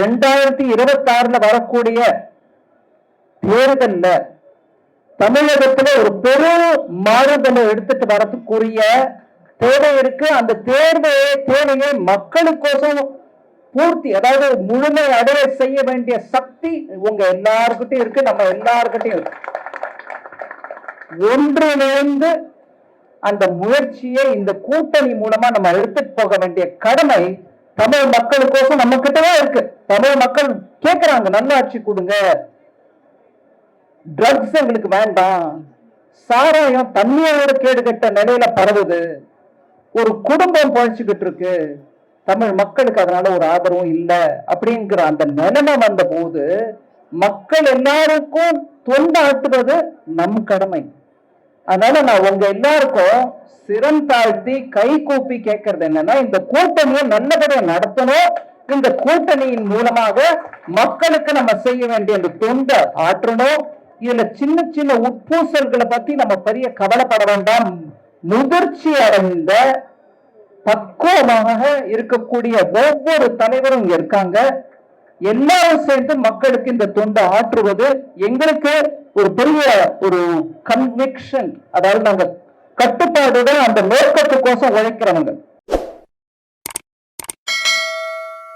ரெண்டாயிரத்தி இருபத்தி ஆறுல வரக்கூடிய தேர்தல்ல தமிழகத்துல ஒரு பெரும் மாறுதலை எடுத்துட்டு வரதுக்குரிய தேவை இருக்கு. அந்த தேர்வையை தேவையை மக்களுக்கோசம் பூர்த்தி அதாவது முழுமை அடைய செய்ய வேண்டிய சக்தி உங்க எல்லாருக்கிட்டையும் இருக்கு நம்ம எல்லாருக்கிட்டையும் இருக்கு. ஒன்றிணைந்து அந்த முயற்சியை இந்த கூட்டணி மூலமா நம்ம எடுத்துட்டு போக வேண்டிய கடமை தமிழ் மக்களுக்கோசம் நம்ம கிட்டதான் இருக்கு. தமிழ் மக்கள் கேட்கிறாங்க நல்லாட்சி கொடுங்க. ட்ரக்ஸ் எங்களுக்கு வேண்டாம். சாராயம் தண்ணியோட கேடுகட்ட நிலையில பரவுது. ஒரு குடும்பம் பழிச்சுக்கிட்டு இருக்கு. தமிழ் மக்களுக்கு அதனால ஒரு ஆதரவும் இல்லை அப்படிங்கிற அந்த நிலைமை வந்த போது மக்கள் எல்லாருக்கும் தொண்டாட்டுவது நம் கடமை. அதனால நான் உங்க எல்லாருக்கும் சிரம் தாழ்த்தி கை கூப்பி கேட்கறது என்னன்னா இந்த கூட்டணியை நல்லபடியா நடத்தணும். இந்த கூட்டணியின் மூலமாக மக்களுக்கு நம்ம செய்ய வேண்டிய அந்த தொண்டை ஆற்றணும். இதுல சின்ன சின்ன உட்பூசல்களை பத்தி நம்ம பெரிய கவலைப்பட வேண்டாம். முதிர்ச்சி அடைந்த பக்குவமாக இருக்கக்கூடிய ஒவ்வொரு தலைவரும் இங்க இருக்காங்க. எல்லாரும் சேர்ந்து மக்களுக்கு இந்த தொண்டை ஆற்றுவது எங்களுக்கு ஒரு பெரிய ஒரு கன்விக்ஷன் அதாவது நாங்க கட்டுப்பாடுகள் அந்த நோக்கத்துக்கோசம் உழைக்கிறவங்க.